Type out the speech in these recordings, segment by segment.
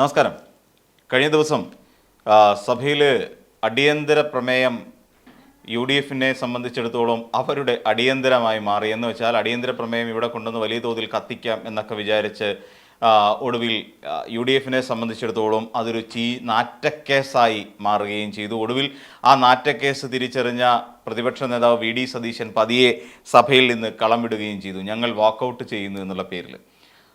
നമസ്കാരം. കഴിഞ്ഞ ദിവസം സഭയിൽ അടിയന്തര പ്രമേയം യു ഡി എഫിനെ സംബന്ധിച്ചിടത്തോളം അവരുടെ അടിയന്തരമായി മാറി. എന്ന് വെച്ചാൽ അടിയന്തര പ്രമേയം ഇവിടെ കൊണ്ടുവന്ന് വലിയ തോതിൽ കത്തിക്കാം എന്നൊക്കെ വിചാരിച്ച് ഒടുവിൽ യു ഡി എഫിനെ സംബന്ധിച്ചിടത്തോളം അതൊരു ചീ നാറ്റക്കേസായി മാറുകയും ചെയ്തു. ഒടുവിൽ ആ നാറ്റക്കേസ് തിരിച്ചറിഞ്ഞ പ്രതിപക്ഷ നേതാവ് വി ഡി സതീശൻ പതിയെ സഭയിൽ നിന്ന് കളം വിടുകയും ചെയ്തു. ഞങ്ങൾ വാക്കൗട്ട് ചെയ്യുന്നു എന്നുള്ള പേരിൽ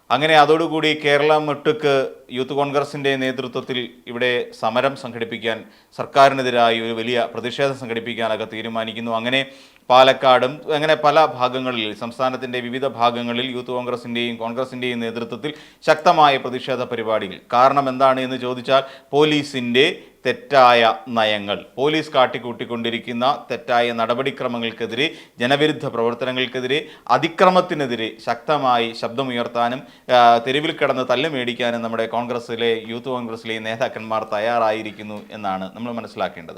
അങ്ങനെ അതോടുകൂടി കേരള മുട്ടുക്ക് യൂത്ത് കോൺഗ്രസിന്റെ നേതൃത്വത്തിൽ ഇവിടെ സമരം സംഘടിപ്പിക്കാൻ സർക്കാരിനെതിരായി ഒരു വലിയ പ്രതിഷേധം സംഘടിപ്പിക്കാനൊക്കെ തീരുമാനിക്കുന്നു. അങ്ങനെ പാലക്കാടും അങ്ങനെ പല ഭാഗങ്ങളിൽ സംസ്ഥാനത്തിന്റെ വിവിധ ഭാഗങ്ങളിൽ യൂത്ത് കോൺഗ്രസിന്റെയും കോൺഗ്രസിന്റെയും നേതൃത്വത്തിൽ ശക്തമായ പ്രതിഷേധ പരിപാടികൾ. കാരണം എന്താണ് എന്ന് ചോദിച്ചാൽ പോലീസിന്റെ തെറ്റായ നയങ്ങൾ. പോലീസ് കാട്ടിക്കൂട്ടിക്കൊണ്ടിരിക്കുന്ന തെറ്റായ നടപടിക്രമങ്ങൾക്കെതിരെ ജനവിരുദ്ധ പ്രവർത്തനങ്ങൾക്കെതിരെ അതിക്രമത്തിനെതിരെ ശക്തമായി ശബ്ദമുയർത്താനും തെരുവിൽ കിടന്ന് തല്ല് മേടിക്കാനും നമ്മുടെ കോൺഗ്രസ്സിലെ യൂത്ത് കോൺഗ്രസ്സിലെ നേതാക്കന്മാർ തയ്യാറായിരിക്കുന്നു എന്നാണ് നമ്മൾ മനസ്സിലാക്കേണ്ടത്.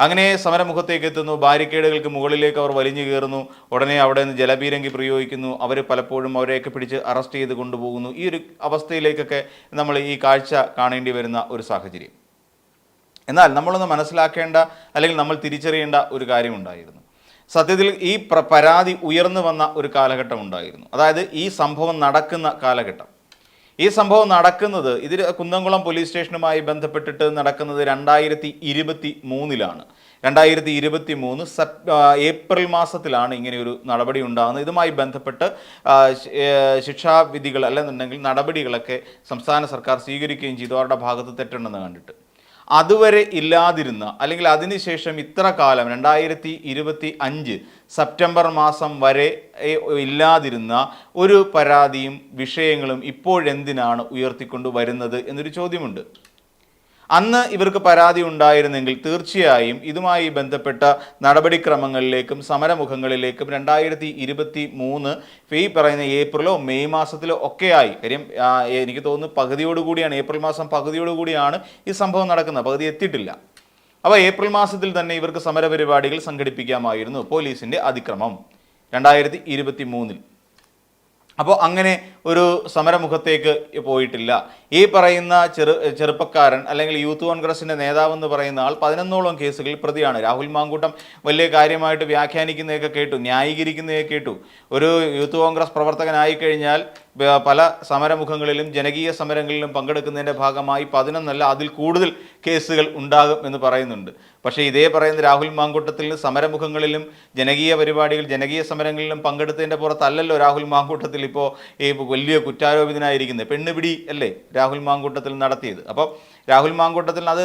അങ്ങനെ സമരമുഖത്തേക്ക് എത്തുന്നു. ബാരിക്കേഡുകൾക്ക് മുകളിലേക്ക് അവർ വലിഞ്ഞു കയറുന്നു. ഉടനെ അവിടെ നിന്ന് ജലപീരങ്കി പ്രയോഗിക്കുന്നു. അവർ പലപ്പോഴും അവരെയൊക്കെ പിടിച്ച് അറസ്റ്റ് ചെയ്ത് കൊണ്ടുപോകുന്നു. ഈ ഒരു അവസ്ഥയിലേക്കൊക്കെ നമ്മൾ ഈ കാഴ്ച കാണേണ്ടി വരുന്ന ഒരു സാഹചര്യം. എന്നാൽ നമ്മളൊന്ന് മനസ്സിലാക്കേണ്ട അല്ലെങ്കിൽ നമ്മൾ തിരിച്ചറിയേണ്ട ഒരു കാര്യമുണ്ടായിരുന്നു സത്യത്തിൽ ഈ പ്ര- പരാതി ഉയർന്നു വന്ന ഒരു കാലഘട്ടം ഉണ്ടായിരുന്നു. അതായത് ഈ സംഭവം നടക്കുന്ന കാലഘട്ടം. ഈ സംഭവം നടക്കുന്നത് ഇതിൽ കുന്നംകുളം പോലീസ് സ്റ്റേഷനുമായി ബന്ധപ്പെട്ടിട്ട് നടക്കുന്നത് രണ്ടായിരത്തി ഇരുപത്തി മൂന്നിലാണ് രണ്ടായിരത്തി ഇരുപത്തി മൂന്ന് സെപ് ഏപ്രിൽ മാസത്തിലാണ് ഇങ്ങനെയൊരു നടപടി ഉണ്ടാകുന്നത്. ഇതുമായി ബന്ധപ്പെട്ട് ശിക്ഷാവിധികൾ അല്ലെന്നുണ്ടെങ്കിൽ നടപടികളൊക്കെ സംസ്ഥാന സർക്കാർ സ്വീകരിക്കുകയും ചെയ്തു. അവരുടെ ഭാഗത്ത് തെറ്റുണ്ടെന്ന് കണ്ടിട്ട്. അതുവരെ ഇല്ലാതിരുന്ന അല്ലെങ്കിൽ അതിനുശേഷം ഇത്ര കാലം രണ്ടായിരത്തി ഇരുപത്തി അഞ്ച് സെപ്റ്റംബർ മാസം വരെ ഇല്ലാതിരുന്ന ഒരു പരാതിയും വിഷയങ്ങളും ഇപ്പോഴെന്തിനാണ് ഉയർത്തിക്കൊണ്ട് വരുന്നത് എന്നൊരു ചോദ്യമുണ്ട്. അന്ന് ഇവർക്ക് പരാതി ഉണ്ടായിരുന്നെങ്കിൽ തീർച്ചയായും ഇതുമായി ബന്ധപ്പെട്ട നടപടിക്രമങ്ങളിലേക്കും സമരമുഖങ്ങളിലേക്കും രണ്ടായിരത്തി ഇരുപത്തി മൂന്ന് ഈ പറയുന്ന ഏപ്രിലോ മെയ് മാസത്തിലോ ഒക്കെയായി. കാര്യം എനിക്ക് തോന്നുന്നു പകുതിയോടുകൂടിയാണ് ഏപ്രിൽ മാസം പകുതിയോടുകൂടിയാണ് ഈ സംഭവം നടക്കുന്നത്. പകുതി എത്തിയിട്ടില്ല. അപ്പോൾ ഏപ്രിൽ മാസത്തിൽ തന്നെ ഇവർക്ക് സമരപരിപാടികൾ സംഘടിപ്പിക്കാമായിരുന്നു പോലീസിന്റെ അതിക്രമം. രണ്ടായിരത്തി ഇരുപത്തി മൂന്നിൽ അപ്പോൾ അങ്ങനെ ഒരു സമരമുഖത്തേക്ക് പോയിട്ടില്ല. ഈ പറയുന്ന ചെറു ചെറുപ്പക്കാരൻ അല്ലെങ്കിൽ യൂത്ത് കോൺഗ്രസിന്റെ നേതാവെന്ന് പറയുന്ന ആൾ പതിനൊന്നോളം കേസുകളിൽ പ്രതിയാണ്. രാഹുൽ മാങ്കൂട്ടം വലിയ കാര്യമായിട്ട് വ്യാഖ്യാനിക്കുന്നതൊക്കെ കേട്ടു ന്യായീകരിക്കുന്നതൊക്കെ കേട്ടു. ഒരു യൂത്ത് കോൺഗ്രസ് പ്രവർത്തകനായി കഴിഞ്ഞാൽ പല സമരമുഖങ്ങളിലും ജനകീയ സമരങ്ങളിലും പങ്കെടുക്കുന്നതിന്റെ ഭാഗമായി പതിനൊന്നല്ല അതിൽ കൂടുതൽ കേസുകൾ ഉണ്ടാകും എന്ന് പറയുന്നുണ്ട്. പക്ഷേ ഇതേ പറയുന്ന രാഹുൽ മാങ്കൂട്ടത്തിൽ സമരമുഖങ്ങളിലും ജനകീയ പരിപാടികൾ ജനകീയ സമരങ്ങളിലും പങ്കെടുത്തതിന്റെ പുറത്തല്ലല്ലോ രാഹുൽ മാങ്കൂട്ടത്തിൽ ഇപ്പോൾ ഈ വലിയ കുറ്റാരോപിതനായിരിക്കുന്നത്. പെണ്ണുപിടി അല്ലേ രാഹുൽ മാങ്കൂട്ടത്തിൽ നടത്തിയത്. അപ്പോൾ രാഹുൽ മാങ്കൂട്ടത്തിൽ അത്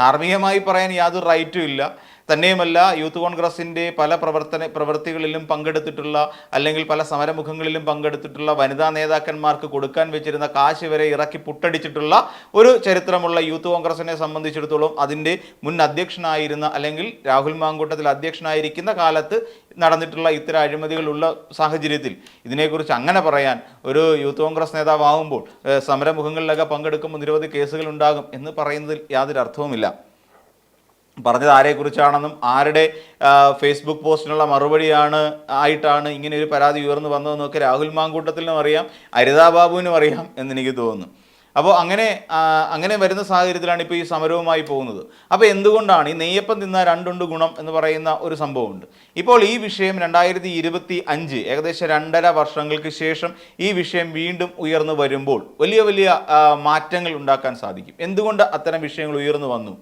ധാർമ്മികമായി പറയാൻ യാതൊരു റൈറ്റും ഇല്ല. തന്നെയുമല്ല യൂത്ത് കോൺഗ്രസിന്റെ പല പ്രവർത്തന പ്രവൃത്തികളിലും പങ്കെടുത്തിട്ടുള്ള അല്ലെങ്കിൽ പല സമരമുഖങ്ങളിലും പങ്കെടുത്തിട്ടുള്ള വനിതാ നേതാക്കന്മാർക്ക് കൊടുക്കാൻ വെച്ചിരുന്ന കാശ് വരെ ഇറക്കി പുട്ടടിച്ചിട്ടുള്ള ഒരു ചരിത്രമുള്ള യൂത്ത് കോൺഗ്രസിനെ സംബന്ധിച്ചിടത്തോളം അതിന്റെ മുൻ അധ്യക്ഷനായിരുന്ന അല്ലെങ്കിൽ രാഹുൽ മാങ്കൂട്ടത്തിൽ അധ്യക്ഷനായിരിക്കുന്ന കാലത്ത് നടന്നിട്ടുള്ള ഇത്തരം അഴിമതികളുള്ള സാഹചര്യത്തിൽ ഇതിനെക്കുറിച്ച് അങ്ങനെ പറയാൻ ഒരു യൂത്ത് കോൺഗ്രസ് നേതാവാകുമ്പോൾ സമരമുഖങ്ങളിലൊക്കെ പങ്കെടുക്കുമ്പോൾ നിരവധി കേസുകൾ ഉണ്ടാകും എന്ന് പറയുന്നതിൽ യാതൊരു അർത്ഥവുമില്ല. പറഞ്ഞത് ആരെക്കുറിച്ചാണെന്നും ആരുടെ ഫേസ്ബുക്ക് പോസ്റ്റിനുള്ള മറുപടിയാണ് ആയിട്ടാണ് ഇങ്ങനെ ഒരു പരാതി ഉയർന്നു വന്നതെന്നൊക്കെ രാഹുൽ മാങ്കൂട്ടത്തിനും അറിയാം അരിതാ ബാബുവിനും അറിയാം എന്നെനിക്ക് തോന്നുന്നു. അപ്പോൾ അങ്ങനെ അങ്ങനെ വരുന്ന സാഹചര്യത്തിലാണ് ഇപ്പോൾ ഈ സമരവുമായി പോകുന്നത്. അപ്പോൾ എന്തുകൊണ്ടാണ് ഈ നെയ്യപ്പം തിന്ന രണ്ടുണ്ട് ഗുണം എന്ന് പറയുന്ന ഒരു സംഭവമുണ്ട്. ഇപ്പോൾ ഈ വിഷയം രണ്ടായിരത്തി ഇരുപത്തി അഞ്ച് ഏകദേശം രണ്ടര വർഷങ്ങൾക്ക് ശേഷം ഈ വിഷയം വീണ്ടും ഉയർന്നു വരുമ്പോൾ വലിയ വലിയ മാറ്റങ്ങൾ ഉണ്ടാക്കാൻ സാധിക്കും. എന്തുകൊണ്ട് അത്തരം വിഷയങ്ങൾ ഉയർന്നു വന്നു?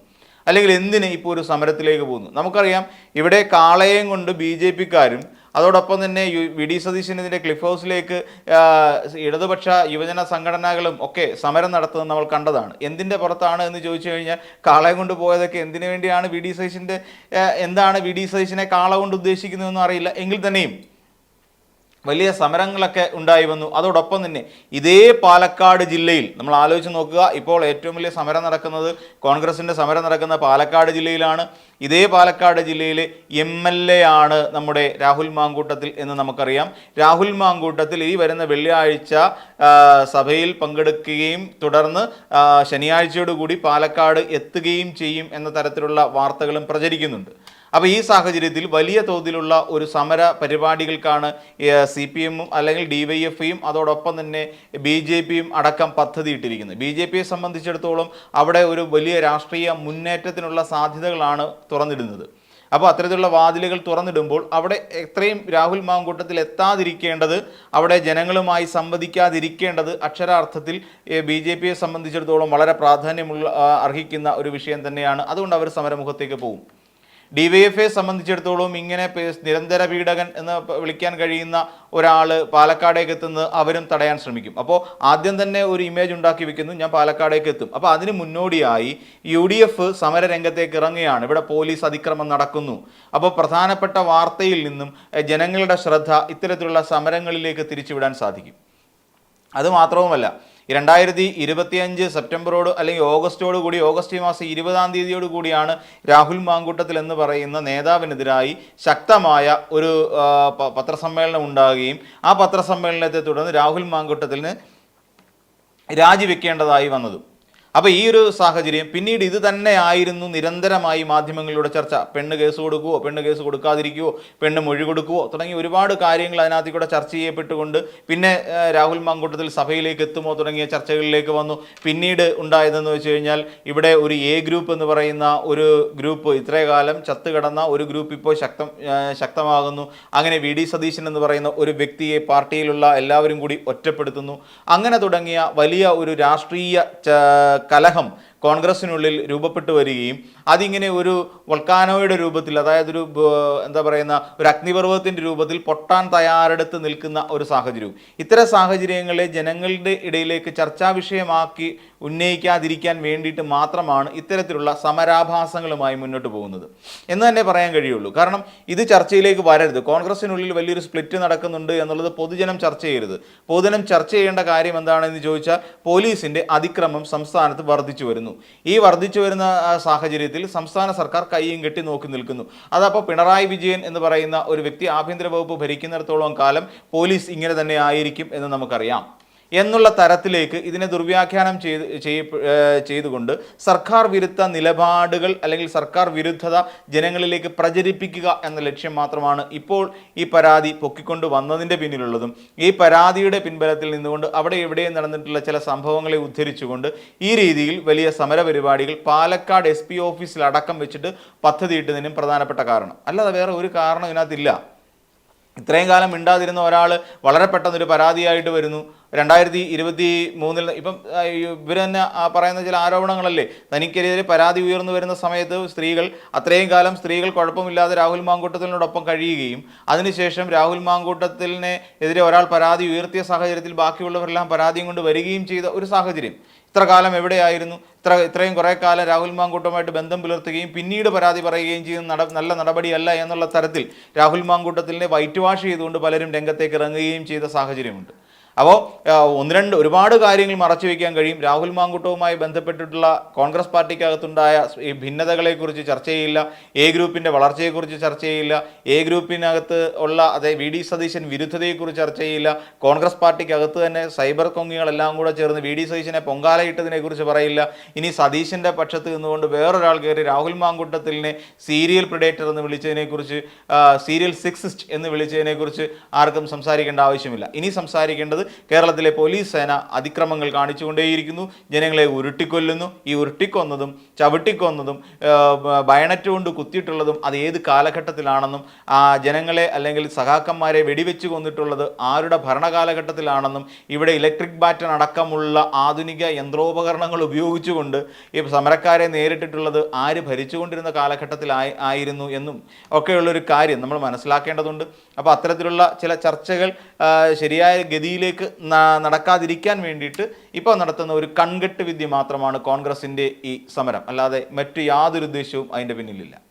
അല്ലെങ്കിൽ എന്തിന് ഇപ്പോൾ ഒരു സമരത്തിലേക്ക് പോകുന്നു? നമുക്കറിയാം ഇവിടെ കാളയം കൊണ്ട് ബി ജെ പിക്കാരും അതോടൊപ്പം തന്നെ യു- വി ഡി സതീശൻ ഇതിന്റെ ക്ലിഫ് ഹൗസിലേക്ക് ഇടതുപക്ഷ യുവജന സംഘടനകളും ഒക്കെ സമരം നടത്തുന്നത് നമ്മൾ കണ്ടതാണ്. എന്തിന്റെ പുറത്താണ് എന്ന് ചോദിച്ചു കഴിഞ്ഞാൽ കാളയം കൊണ്ട് പോയതൊക്കെ എന്തിനു വേണ്ടിയാണ് വി ഡി സതീശന്റെ എന്താണ് വി ഡി സതീശനെ കാള കൊണ്ട് ഉദ്ദേശിക്കുന്നതെന്നും അറിയില്ല. എങ്കിൽ തന്നെയും വലിയ സമരങ്ങളൊക്കെ ഉണ്ടായി വന്നു. അതോടൊപ്പം തന്നെ ഇതേ പാലക്കാട് ജില്ലയിൽ നമ്മൾ ആലോചിച്ച് നോക്കുക ഇപ്പോൾ ഏറ്റവും വലിയ സമരം നടക്കുന്നത് കോൺഗ്രസിന്റെ സമരം നടക്കുന്ന പാലക്കാട് ജില്ലയിലാണ്. ഇതേ പാലക്കാട് ജില്ലയിലെ എം എൽ എ ആണ് നമ്മുടെ രാഹുൽ മാങ്കൂട്ടത്തിൽ എന്ന് നമുക്കറിയാം. രാഹുൽ മാങ്കൂട്ടത്തിൽ ഈ വരുന്ന വെള്ളിയാഴ്ച സഭയിൽ പങ്കെടുക്കുകയും തുടർന്ന് ശനിയാഴ്ചയോടുകൂടി പാലക്കാട് എത്തുകയും ചെയ്യും എന്ന തരത്തിലുള്ള വാർത്തകളും പ്രചരിക്കുന്നുണ്ട്. അപ്പോൾ ഈ സാഹചര്യത്തിൽ വലിയ തോതിലുള്ള ഒരു സമര പരിപാടികൾക്കാണ് സി പി എമ്മും അല്ലെങ്കിൽ ഡി വൈ എഫും അതോടൊപ്പം തന്നെ ബി ജെ പിയും അടക്കം പദ്ധതിയിട്ടിരിക്കുന്നത്. ബി ജെ പിയെ സംബന്ധിച്ചിടത്തോളം അവിടെ ഒരു വലിയ രാഷ്ട്രീയ മുന്നേറ്റത്തിനുള്ള സാധ്യതകളാണ് തുറന്നിടുന്നത്. അപ്പോൾ അത്തരത്തിലുള്ള വാതിലുകൾ തുറന്നിടുമ്പോൾ അവിടെ എത്രയും രാഹുൽ മാങ്കൂട്ടത്തിൽ എത്താതിരിക്കേണ്ടത് അവിടെ ജനങ്ങളുമായി സംവദിക്കാതിരിക്കേണ്ടത് അക്ഷരാർത്ഥത്തിൽ ബി ജെ പിയെ സംബന്ധിച്ചിടത്തോളം വളരെ പ്രാധാന്യമുള്ള അർഹിക്കുന്ന ഒരു വിഷയം തന്നെയാണ്. അതുകൊണ്ട് അവർ സമരമുഖത്തേക്ക് പോകും. ഡി വൈ എഫ് എ സംബന്ധിച്ചിടത്തോളം ഇങ്ങനെ നിരന്തര പീഡകൻ എന്ന് വിളിക്കാൻ കഴിയുന്ന ഒരാൾ പാലക്കാടേക്ക് എത്തുന്നത് അവരും തടയാൻ ശ്രമിക്കും. അപ്പോൾ ആദ്യം തന്നെ ഒരു ഇമേജ് ഉണ്ടാക്കി വെക്കുന്നു ഞാൻ പാലക്കാടേക്ക് എത്തും. അപ്പോൾ അതിന് മുന്നോടിയായി യു ഡി എഫ് സമരരംഗത്തേക്ക് ഇറങ്ങുകയാണ്. ഇവിടെ പോലീസ് അതിക്രമം നടക്കുന്നു. അപ്പോൾ പ്രധാനപ്പെട്ട വാർത്തയിൽ നിന്നും ജനങ്ങളുടെ ശ്രദ്ധ ഇത്തരത്തിലുള്ള സമരങ്ങളിലേക്ക് തിരിച്ചുവിടാൻ സാധിക്കും. അത് മാത്രവുമല്ല രണ്ടായിരത്തി ഇരുപത്തിയഞ്ച് സെപ്റ്റംബറോട് അല്ലെങ്കിൽ ഓഗസ്റ്റോട് കൂടി ഓഗസ്റ്റ് മാസം ഇരുപതാം തീയതിയോട് കൂടിയാണ് രാഹുൽ മാങ്കൂട്ടത്തിൽ എന്ന് പറയുന്ന നേതാവിനെതിരായി ശക്തമായ ഒരു പത്രസമ്മേളനം ഉണ്ടാകുകയും ആ പത്രസമ്മേളനത്തെ തുടർന്ന് രാഹുൽ മാങ്കൂട്ടത്തിന് രാജിവെക്കേണ്ടതായി വന്നതും. അപ്പോൾ ഈ ഒരു സാഹചര്യം പിന്നീട് ഇത് തന്നെ ആയിരുന്നു നിരന്തരമായി മാധ്യമങ്ങളിലൂടെ ചർച്ച. പെണ്ണ് കേസ് കൊടുക്കുവോ പെണ്ണ് കേസ് കൊടുക്കാതിരിക്കുവോ പെണ്ണ് മൊഴി കൊടുക്കുവോ തുടങ്ങി ഒരുപാട് കാര്യങ്ങൾ അതിനകത്ത് കൂടെ ചർച്ച ചെയ്യപ്പെട്ടുകൊണ്ട് പിന്നെ രാഹുൽ മാങ്കൂട്ടത്തിൽ സഭയിലേക്ക് എത്തുമോ തുടങ്ങിയ ചർച്ചകളിലേക്ക് വന്നു. പിന്നീട് ഉണ്ടായതെന്ന് വെച്ച് കഴിഞ്ഞാൽ ഇവിടെ ഒരു എ ഗ്രൂപ്പ് എന്ന് പറയുന്ന ഒരു ഗ്രൂപ്പ് ഇത്രകാലം ചത്തുകിടന്ന ഒരു ഗ്രൂപ്പ് ഇപ്പോൾ ശക്തം ശക്തമാകുന്നു. അങ്ങനെ വി ഡി സതീശൻ എന്ന് പറയുന്ന ഒരു വ്യക്തിയെ പാർട്ടിയിലുള്ള എല്ലാവരും കൂടി ഒറ്റപ്പെടുത്തുന്നു. അങ്ങനെ തുടങ്ങിയ വലിയ ഒരു രാഷ്ട്രീയ കലഹം കോൺഗ്രസിനുള്ളിൽ രൂപപ്പെട്ടു വരികയും അതിങ്ങനെ ഒരു വൾക്കാനോയുടെ രൂപത്തിൽ അതായത് ഒരു എന്താ പറയുന്ന ഒരു അഗ്നിപർവതത്തിന്റെ രൂപത്തിൽ പൊട്ടാൻ തയ്യാറെടുത്ത് നിൽക്കുന്ന ഒരു സാഹചര്യവും. ഇത്തരം സാഹചര്യങ്ങളെ ജനങ്ങളുടെ ഇടയിലേക്ക് ചർച്ചാ വിഷയമാക്കി ഉന്നയിക്കാതിരിക്കാൻ വേണ്ടിയിട്ട് മാത്രമാണ് ഇത്തരത്തിലുള്ള സമരാഭാസങ്ങളുമായി മുന്നോട്ട് പോകുന്നത്. എന്ന് തന്നെ പറയാൻ കഴിയുള്ളൂ. കാരണം ഇത് ചർച്ചയിലേക്ക് വരരുത്. കോൺഗ്രസിനുള്ളിൽ വലിയൊരു സ്പ്ലിറ്റ് നടക്കുന്നുണ്ട് എന്നുള്ളത് പൊതുജനം ചർച്ച ചെയ്യരുത്. പൊതുജനം ചർച്ച ചെയ്യേണ്ട കാര്യം എന്താണെന്ന് ചോദിച്ചാൽ പോലീസിന്റെ അതിക്രമം സംസ്ഥാനത്ത് വർദ്ധിച്ചു വരുന്നു. ഈ വർദ്ധിച്ചു വരുന്ന സാഹചര്യത്തിൽ സംസ്ഥാന സർക്കാർ കൈയും കെട്ടി നോക്കി നിൽക്കുന്നു. അതപ്പോൾ പിണറായി വിജയൻ എന്ന് പറയുന്ന ഒരു വ്യക്തി ആഭ്യന്തര വകുപ്പ് ഭരിക്കുന്നിടത്തോളം കാലം പോലീസ് ഇങ്ങനെ തന്നെ ആയിരിക്കും എന്ന് നമുക്കറിയാം. എന്നുള്ള തരത്തിലേക്ക് ഇതിനെ ദുർവ്യാഖ്യാനം ചെയ്ത് ചെയ്തുകൊണ്ട് സർക്കാർ വിരുദ്ധ നിലപാടുകൾ അല്ലെങ്കിൽ സർക്കാർ വിരുദ്ധത ജനങ്ങളിലേക്ക് പ്രചരിപ്പിക്കുക എന്ന ലക്ഷ്യം മാത്രമാണ് ഇപ്പോൾ ഈ പരാതി പൊക്കിക്കൊണ്ട് വന്നതിന്റെ പിന്നിലുള്ളതും. ഈ പരാതിയുടെ പിൻബലത്തിൽ നിന്നുകൊണ്ട് അവിടെ എവിടെയും നടന്നിട്ടുള്ള ചില സംഭവങ്ങളെ ഉദ്ധരിച്ചുകൊണ്ട് ഈ രീതിയിൽ വലിയ സമരപരിപാടികൾ പാലക്കാട് എസ് പി ഓഫീസിൽ അടക്കം വെച്ചിട്ട് പദ്ധതിയിട്ടതിനും പ്രധാനപ്പെട്ട കാരണം. അല്ലാതെ വേറെ ഒരു കാരണം ഇതിനകത്തില്ല. ഇത്രയും കാലം മിണ്ടാതിരുന്ന ഒരാൾ വളരെ പെട്ടെന്നൊരു പരാതിയായിട്ട് വരുന്നു. രണ്ടായിരത്തി ഇരുപത്തി മൂന്നിൽ ഇപ്പം ഇവർ തന്നെ പറയുന്ന ചില ആരോപണങ്ങളല്ലേ? തനിക്കെതിരെ പരാതി ഉയർന്നു വരുന്ന സമയത്ത് സ്ത്രീകൾ അത്രയും കാലം സ്ത്രീകൾ കുഴപ്പമില്ലാതെ രാഹുൽ മാങ്കൂട്ടത്തിനോടൊപ്പം കഴിയുകയും അതിനുശേഷം രാഹുൽ മാങ്കൂട്ടത്തിനെ എതിരെ ഒരാൾ പരാതി ഉയർത്തിയ സാഹചര്യത്തിൽ ബാക്കിയുള്ളവരെല്ലാം പരാതിയും കൊണ്ട് വരികയും ചെയ്ത ഒരു സാഹചര്യം. ഇത്ര കാലം എവിടെയായിരുന്നു? ഇത്ര ഇത്രയും കുറേ കാലം രാഹുൽ മാങ്കൂട്ടവുമായിട്ട് ബന്ധം പുലർത്തുകയും പിന്നീട് പരാതി പറയുകയും ചെയ്യുന്ന നട നല്ല നടപടിയല്ല എന്നുള്ള തരത്തിൽ രാഹുൽ മാങ്കൂട്ടത്തിനെ വൈറ്റ് വാഷ് ചെയ്തുകൊണ്ട് പലരും രംഗത്തേക്ക് ഇറങ്ങുകയും ചെയ്ത സാഹചര്യമുണ്ട്. അപ്പോൾ ഒന്ന് രണ്ട് ഒരുപാട് കാര്യങ്ങൾ മറച്ചു വയ്ക്കാൻ കഴിയും. രാഹുൽ മാങ്കുട്ടവുമായി ബന്ധപ്പെട്ടിട്ടുള്ള കോൺഗ്രസ് പാർട്ടിക്കകത്തുണ്ടായ ഈ ഭിന്നതകളെക്കുറിച്ച് ചർച്ച ചെയ്യില്ല. എ ഗ്രൂപ്പിന്റെ വളർച്ചയെക്കുറിച്ച് ചർച്ച ചെയ്യില്ല. എ ഗ്രൂപ്പിനകത്ത് ഉള്ള അതേ വി ഡി സതീശൻ വിരുദ്ധതയെക്കുറിച്ച് ചർച്ച ചെയ്യില്ല. കോൺഗ്രസ് പാർട്ടിക്കകത്ത് തന്നെ സൈബർ കൊങ്ങികളെല്ലാം കൂടെ ചേർന്ന് വി ഡി സതീശനെ പൊങ്കാലയിട്ടതിനെക്കുറിച്ച് പറയില്ല. ഇനി സതീശന്റെ പക്ഷത്ത് നിന്നുകൊണ്ട് വേറൊരാൾ കയറി രാഹുൽ മാങ്കുട്ടത്തിലിനെ സീരിയൽ പ്രിഡേറ്റർ എന്ന് വിളിച്ചതിനെക്കുറിച്ച് സീരിയൽ സിക്സിസ്റ്റ് എന്ന് വിളിച്ചതിനെക്കുറിച്ച് ആർക്കും സംസാരിക്കേണ്ട ആവശ്യമില്ല. ഇനി സംസാരിക്കേണ്ടത് കേരളത്തിലെ പോലീസ് സേന അതിക്രമങ്ങൾ കാണിച്ചുകൊണ്ടേയിരിക്കുന്നു. ജനങ്ങളെ ഉരുട്ടിക്കൊല്ലുന്നു. ഈ ഉരുട്ടിക്കൊന്നതും ചവിട്ടിക്കൊന്നതും ബയണറ്റ് കൊണ്ട് കുത്തിയിട്ടുള്ളതും അത് ഏത് കാലഘട്ടത്തിലാണെന്നും ആ ജനങ്ങളെ അല്ലെങ്കിൽ സഖാക്കന്മാരെ വെടിവെച്ച് കൊന്നിട്ടുള്ളത് ആരുടെ ഭരണകാലഘട്ടത്തിലാണെന്നും ഇവിടെ ഇലക്ട്രിക് ബാറ്റൺ അടക്കമുള്ള ആധുനിക യന്ത്രോപകരണങ്ങൾ ഉപയോഗിച്ചുകൊണ്ട് ഈ സമരക്കാരെ നേരിട്ടിട്ടുള്ളത് ആര് ഭരിച്ചുകൊണ്ടിരുന്ന കാലഘട്ടത്തിലായി ആയിരുന്നു എന്നും ഒക്കെയുള്ളൊരു കാര്യം നമ്മൾ മനസ്സിലാക്കേണ്ടതുണ്ട്. അപ്പോൾ അത്തരത്തിലുള്ള ചില ചർച്ചകൾ ശരിയായ ഗതിയിലേക്ക് ന- നടക്കാതിരിക്കാൻ വേണ്ടിയിട്ട് ഇപ്പോൾ നടത്തുന്ന ഒരു കൺകെട്ട് വിദ്യ മാത്രമാണ് കോൺഗ്രസിന്റെ ഈ സമരം. അല്ലാതെ മറ്റു യാതൊരു ഉദ്ദേശവും അതിന്റെ പിന്നിലില്ല.